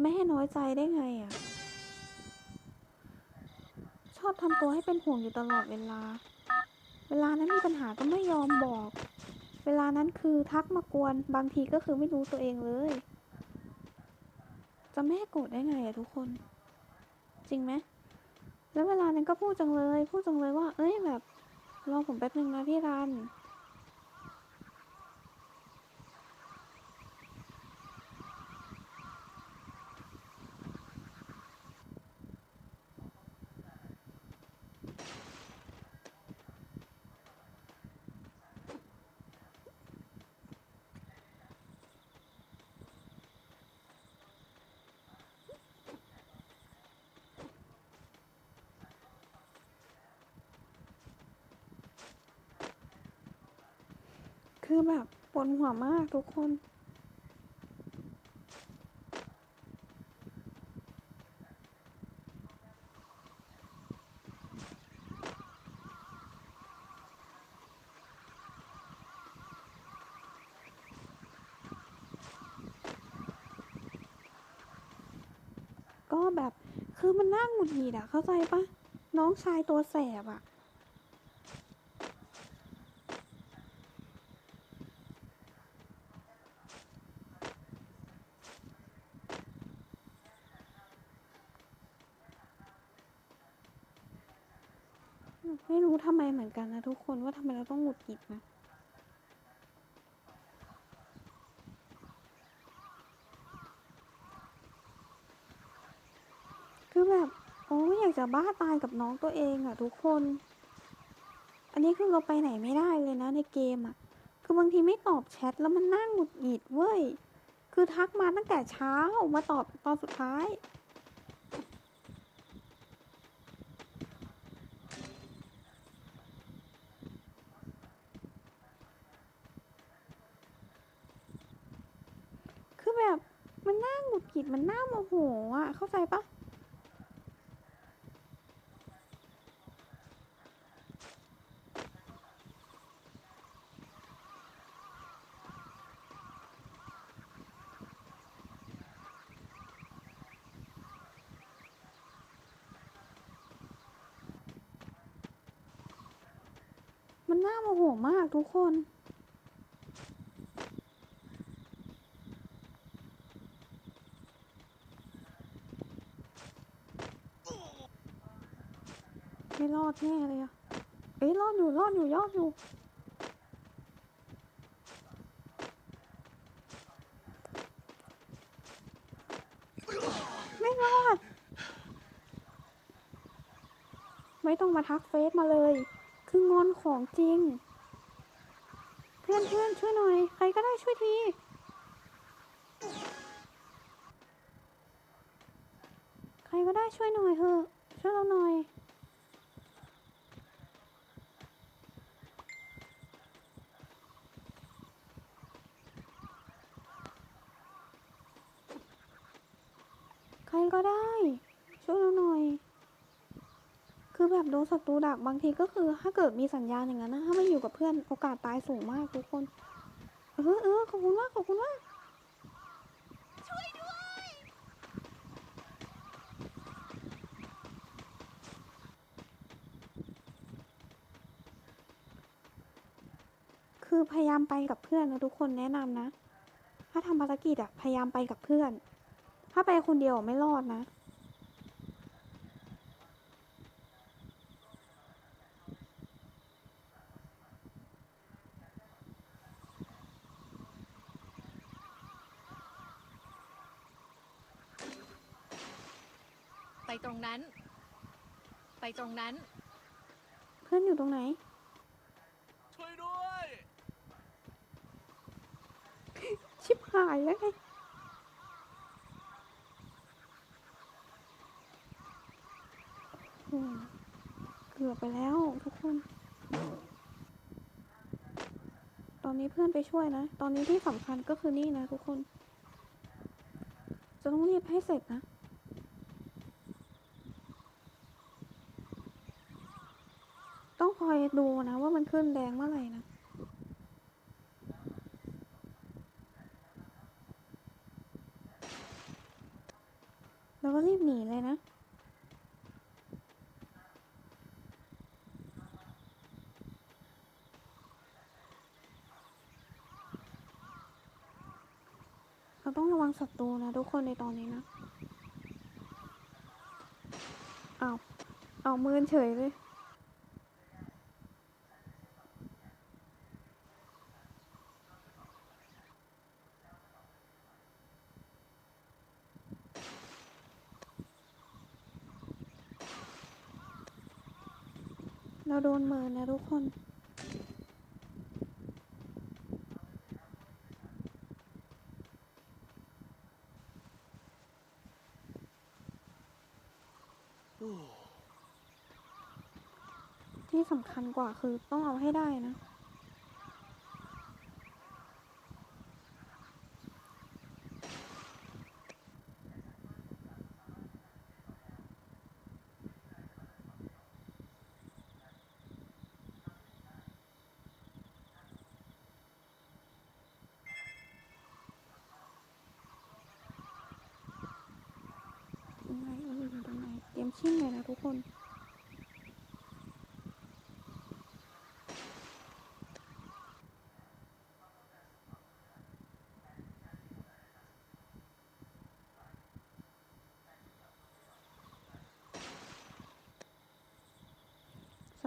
จะไม่ให้น้อยใจได้ไงอะ ชอบทำตัวให้เป็นห่วงอยู่ตลอดเวลา เวลานั้นมีปัญหาก็ไม่ยอมบอก เวลานั้นคือทักมากวน บางทีก็คือไม่รู้ตัวเองเลย จะไม่ให้โกรธได้ไงอะทุกคน จริงไหม แล้วเวลานั้นก็พูดจังเลย พูดจังเลยว่า เอ้ยแบบรอผมแป๊บนึงนะพี่รัน คือแบบปวดหัวมากทุกคนก็แบบคือมันน่าหงุดหงิดอะเข้าใจปะน้องชายตัวแสบอะ ไม่รู้ทำไมเหมือนกันนะทุกคนว่าทำไมเราต้องหงุดหงิดนะคือแบบโอ้อยากจะบ้าตายกับน้องตัวเองอะทุกคน อันนี้คือเราไปไหนไม่ได้เลยนะในเกมอะคือบางทีไม่ตอบแชทแล้วมันนั่งหงุดหงิดเว้ย คือทักมาตั้งแต่เช้ามาตอบตอนสุดท้าย แบบมันน่าหงุดหงิดมันน่าโมโหอะ เข้าใจปะมันน่าโมโหมากทุกคน ไม่รอดแน่เลยอะเอ้ยรอดอยู่รอดอยู่ยอดอยู่ไม่รอด ไม่ต้องมาทักเฟซมาเลย คืองอนของจริง เพื่อนเพื่อนช่วยหน่อย ใครก็ได้ช่วยทีใครก็ได้ช่วยหน่อยเถอะช่วยเราหน่อย ก็ได้ ช่วยเราหน่อย คือแบบโดนศัตรูดักบางทีก็คือ ถ้าเกิดมีสัญญาณอย่างนั้นนะถ้าไม่อยู่กับเพื่อนโอกาสตายสูงมากทุกคน เออเออขอบคุณมากขอบคุณมากคือพยายามไปกับเพื่อนนะทุกคนแนะนำนะ ถ้าทำภารกิจอะพยายามไปกับเพื่อน ถ้าไปคนเดียวไม่รอดนะ ไปตรงนั้น ไปตรงนั้น เพื่อนอยู่ตรงไหน ช่วยด้วย ชิบหายแล้วไงโอ้เกือบ ไปแล้วทุกคน ตอนนี้เพื่อนไปช่วยนะ ตอนนี้ที่สำคัญก็คือนี่นะทุกคน จะต้องรีบให้เสร็จนะต้องคอยดูนะว่ามันขึ้นแดงเมื่อไหร่นะ เราก็รีบหนีเลยนะ เรา ต้องระวังศัตรูนะทุกคนในตอนนี้นะเอาเอามือเฉยเลยเราโดนเมินนะทุกคน ที่สำคัญกว่าคือต้องเอาให้ได้นะ ตรงไหนเอออยู่ตรงไหนเตรียมชิ่งเลยนะทุกคน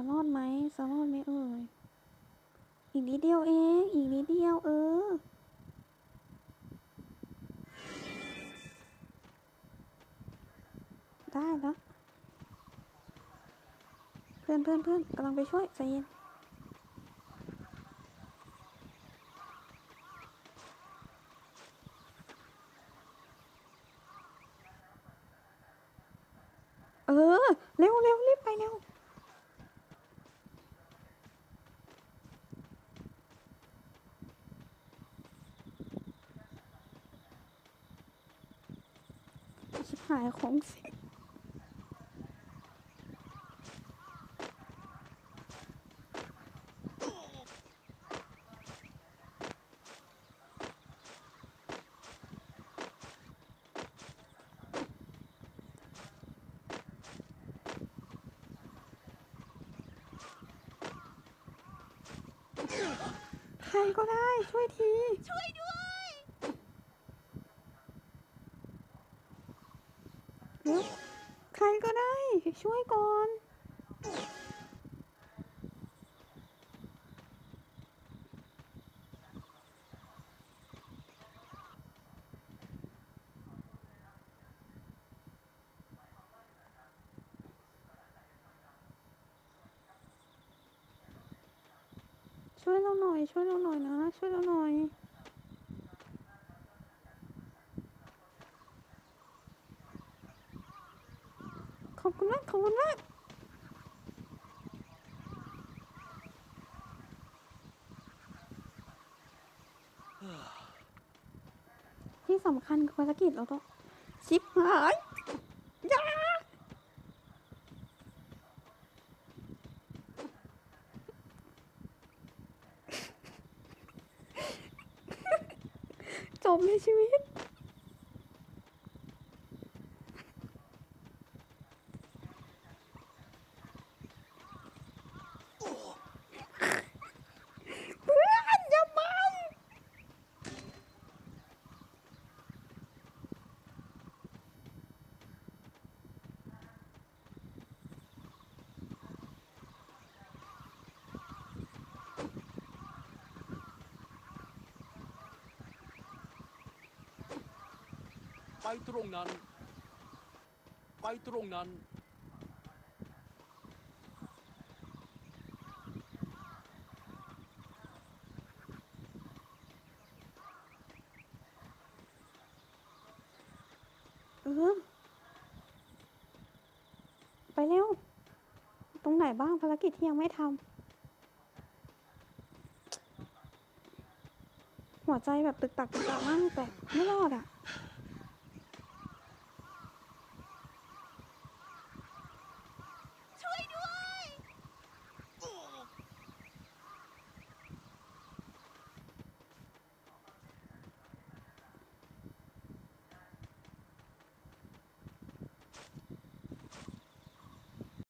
สรอดไหมสรอดไหมเอ่ย อีกนิดเดียวเอง อีกนิดเดียวเออ ได้แล้ว เพื่อนเพื่อนเพื่อนกำลังไปช่วยใจเย็นเออ เร็วเร็วรีบไปเร็ว ชิบหายของเสิใครก็ได้ช่วยที ช่วยด้วย เร็วใครก็ได้ ช่วยก่อน ช่วยเราหน่อย ช่วยเราหน่อยนะ ช่วยเราหน่อย อบคุณมากขอบคุณมากที่สำคัญคือภารกิจเราต้องชิปหายยาจบในชีวิต เพื่อนอย่าไปไป ตรงนั้น ไปตรงนั้น เออ ไปเร็ว ตรงไหนบ้างภารกิจที่ยังไม่ทำหัวใจแบบตึกตักตึกตักมากแต่ไม่รอดอะ